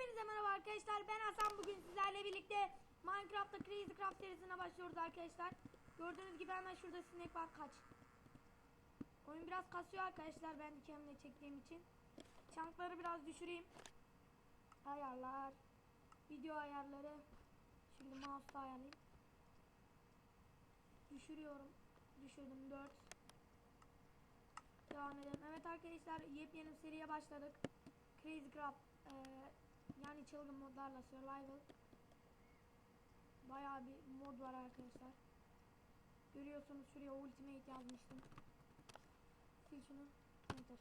Hepinize merhaba arkadaşlar. Ben Hasan. Bugün sizlerle birlikte Minecraft'ta Crazy Craft serisine başlıyoruz arkadaşlar. Gördüğünüz gibi hemen şurada sinek var. Kaç. Oyun biraz kasıyor arkadaşlar ben dikemle çektiğim için. Çankları biraz düşüreyim. Ayarlar. Video ayarları. Şimdi mouse'da ayarlayayım. Düşürüyorum. Düşürdüm 4. Devam edelim. Evet arkadaşlar yepyeni seriye başladık. Crazy Craft e, yani çılgın modlarla survival. Bayağı bir mod var arkadaşlar. Görüyorsunuz şuraya ultimate yazmıştım. Sil şunu. Enter.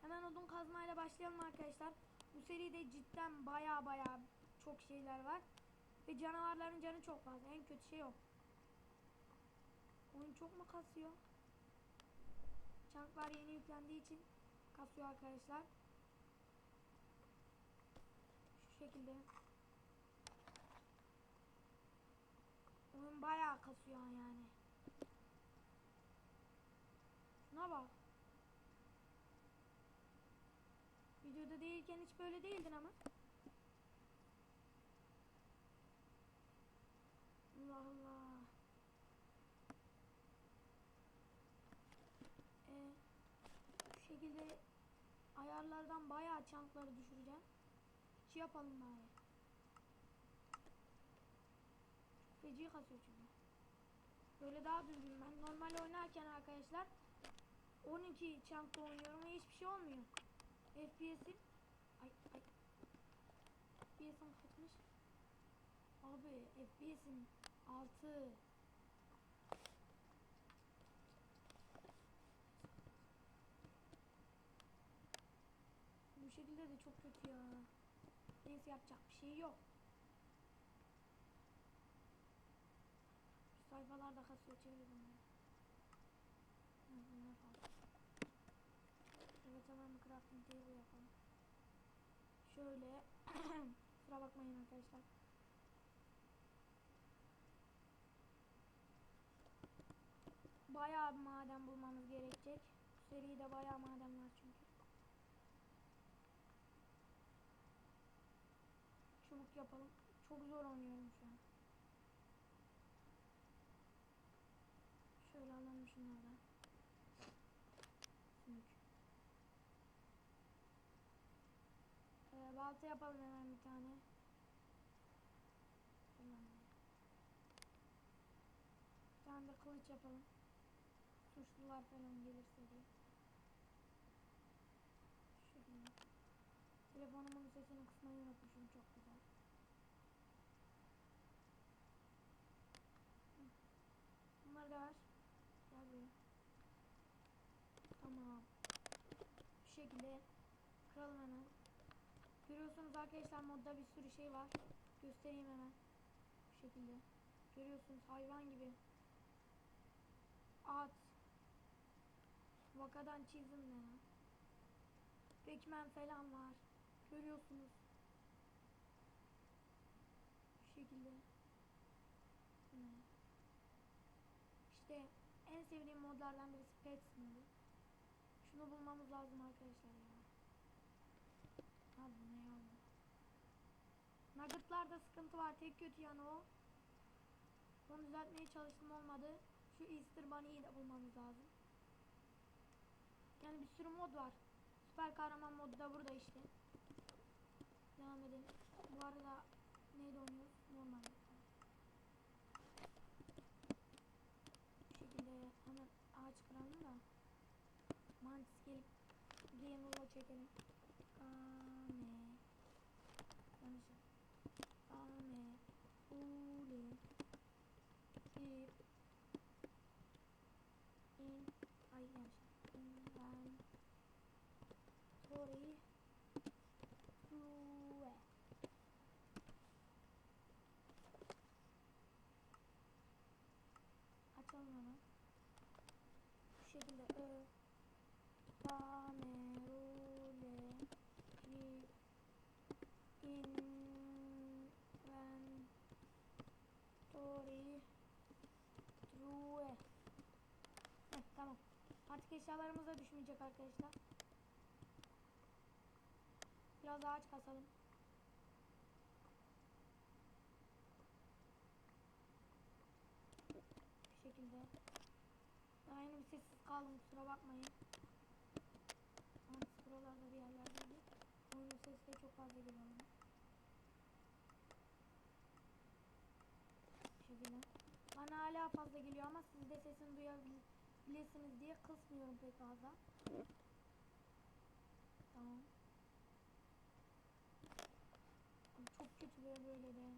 Hemen odun kazmayla başlayalım arkadaşlar. Bu seride cidden baya baya çok şeyler var. Ve canavarların canı çok fazla. En kötü şey o. Oyun çok mu kasıyor? Çanklar yeni yüklendiği için kasıyor arkadaşlar. Şu şekilde. Oyun bayağı kasıyor yani. Şuna bak. Videoda değilken hiç böyle değildin ama. Allah Allah. Ee, bu şekilde ayarlardan bayağı çankları düşüreceğim. Şey yapalım bari. Feci kasıyor çünkü. Böyle daha düzgün ben normal oynarken arkadaşlar 12 çankta oynuyorum ve hiçbir şey olmuyor. FPS'im ay ay FPS'im kaçmış? Abi FPS'im 6 Bu şekilde de çok kötü ya. Yapacak bir şey yok. Şu sayfalarda kasıyor çevir bunları. Ha, bunlar kaldı. Evet hemen bir crafting table yapalım. Şöyle. Kusura bakmayın arkadaşlar. Bayağı bir maden bulmamız gerekecek. Bu seride bayağı maden var Çabuk yapalım. Çok zor oynuyorum şu an. Şöyle alalım şunlardan. Sümük. Ee, balta yapalım hemen bir tane. Tamam. Bir tane de kılıç yapalım. Suçlular falan gelirse diye. Şöyle. Telefonumun sesini kısmayı unutmuşum çok güzel. Hı. Bunları da ver. Gel buraya. Tamam. Bu şekilde kıralım hemen. Görüyorsunuz arkadaşlar modda bir sürü şey var. Göstereyim hemen. Bu şekilde. Görüyorsunuz hayvan gibi. At. Vakadan çizim ne ya? Pekmen falan var. Görüyorsunuz. Bu şekilde. Hmm. İşte en sevdiğim modlardan birisi Pet. Şunu bulmamız lazım arkadaşlar ya. Ha bu ne ya? Nuggetlarda sıkıntı var. Tek kötü yanı o. Onu düzeltmeye çalıştım olmadı. Şu Easter Bunny'yi de bulmamız lazım. Yani bir sürü mod var. Süper kahraman modu da burada işte. Devam edelim. Bu arada 어떻게 된 밤에 잠시 밤에 우리 집 인, 아이 잠시 인간 소리 후에 아점하나 혹시 근데 Artık eşyalarımız da düşmeyecek arkadaşlar. Biraz ağaç kasalım. Bu şekilde. Daha yeni bir sessiz kaldım kusura bakmayın. Ama buralarda bir yerlerdeydi. Oyunun sesi de çok fazla geliyor. Bu şekilde. Bana hala fazla geliyor ama siz de sesini duyabilirsiniz diye kısmıyorum pek fazla. Tamam. Çok kötü böyle böyle de.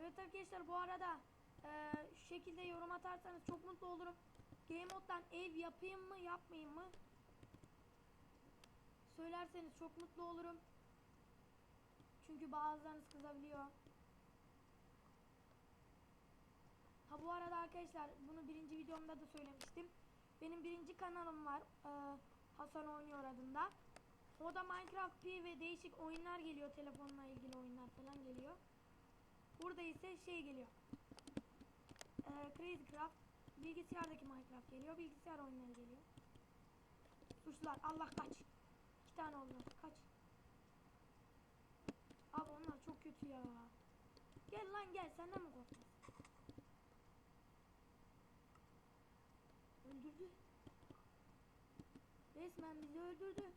Evet arkadaşlar bu arada eee, şu şekilde yorum atarsanız çok mutlu olurum. Game Mode'dan ev yapayım mı yapmayayım mı? Söylerseniz çok mutlu olurum. Çünkü bazılarınız kızabiliyor. Ha bu arada arkadaşlar bunu birinci videomda da söylemiştim. Benim birinci kanalım var. eee, Hasan Oynuyor adında. O da Minecraft P ve değişik oyunlar geliyor. Telefonla ilgili oyunlar falan geliyor. Burada ise şey geliyor. Ee, Crazy Craft. Bilgisayardaki Minecraft geliyor. Bilgisayar oyunları geliyor. Suçlar. Allah kaç. İki tane oldu. Kaç. Abi onlar çok kötü ya. Gel lan gel. Senden mi Öldürdü. Resmen bizi öldürdü.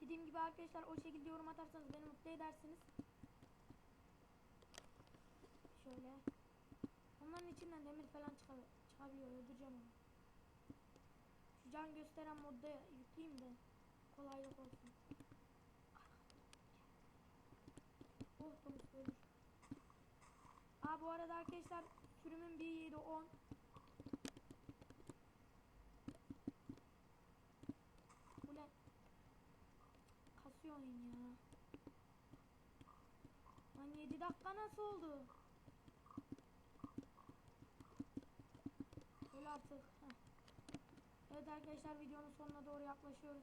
Dediğim gibi arkadaşlar o şekilde yorum atarsanız beni mutlu edersiniz. Şöyle. Onların içinden demir falan çıkar çıkabiliyor. Öldüreceğim onu. Şu can gösteren modda yükleyeyim de kolaylık olsun. Oh domuz ölür. Aa bu arada arkadaşlar sürümün 1.7.10 Ulan kasıyor oyun ya. Lan 7 dakika nasıl oldu? Öyle artık. Evet arkadaşlar videonun sonuna doğru yaklaşıyoruz.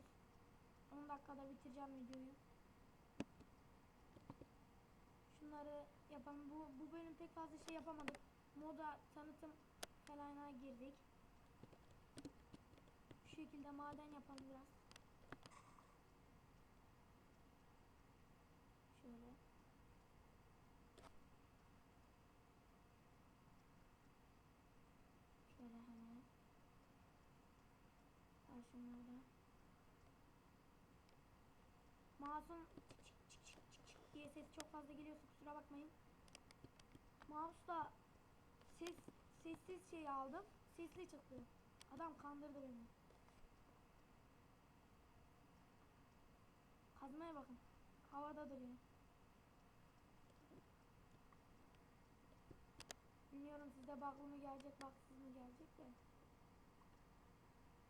10 dakikada bitireceğim videoyu. Şunları yapalım. Bu, bu bölüm pek fazla şey yapamadık. Moda tanıtım falana girdik. Şu şekilde maden yapalım biraz. Şöyle. Şöyle hemen. Al şunları da. Mouse'un diye ses çok fazla geliyorsa kusura bakmayın. Mouse'da ses sessiz şey aldım. Sesli çıktı. Adam kandırdı beni. Kazmaya bakın. Havada duruyor. Bilmiyorum sizde baklı mı gelecek, baksız mı gelecek de.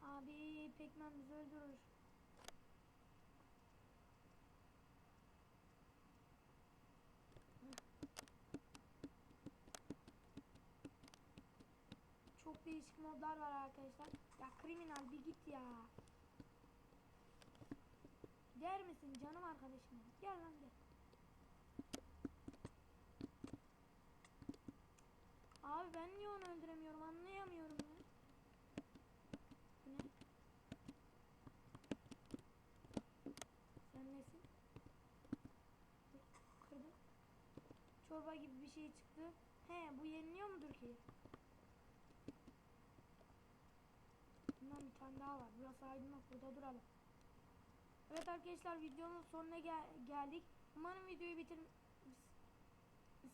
Abi pekmen bizi öldürür. Çok değişik modlar var arkadaşlar. Ya kriminal bir git ya. Der misin canım arkadaşım? Gel lan gel. Abi ben niye onu öldüremiyorum anlayamıyorum ya. Ne? Sen nesin? Kırdım. Çorba gibi bir şey çıktı. Tane daha var. Burası aydınlık burada duralım. Evet arkadaşlar videonun sonuna gel- geldik. Umarım videoyu bitir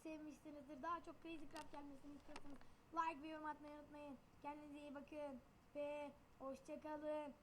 sevmişsinizdir. Daha çok Crazy Craft gelmesini istiyorsanız like ve yorum atmayı unutmayın. Kendinize iyi bakın ve hoşçakalın.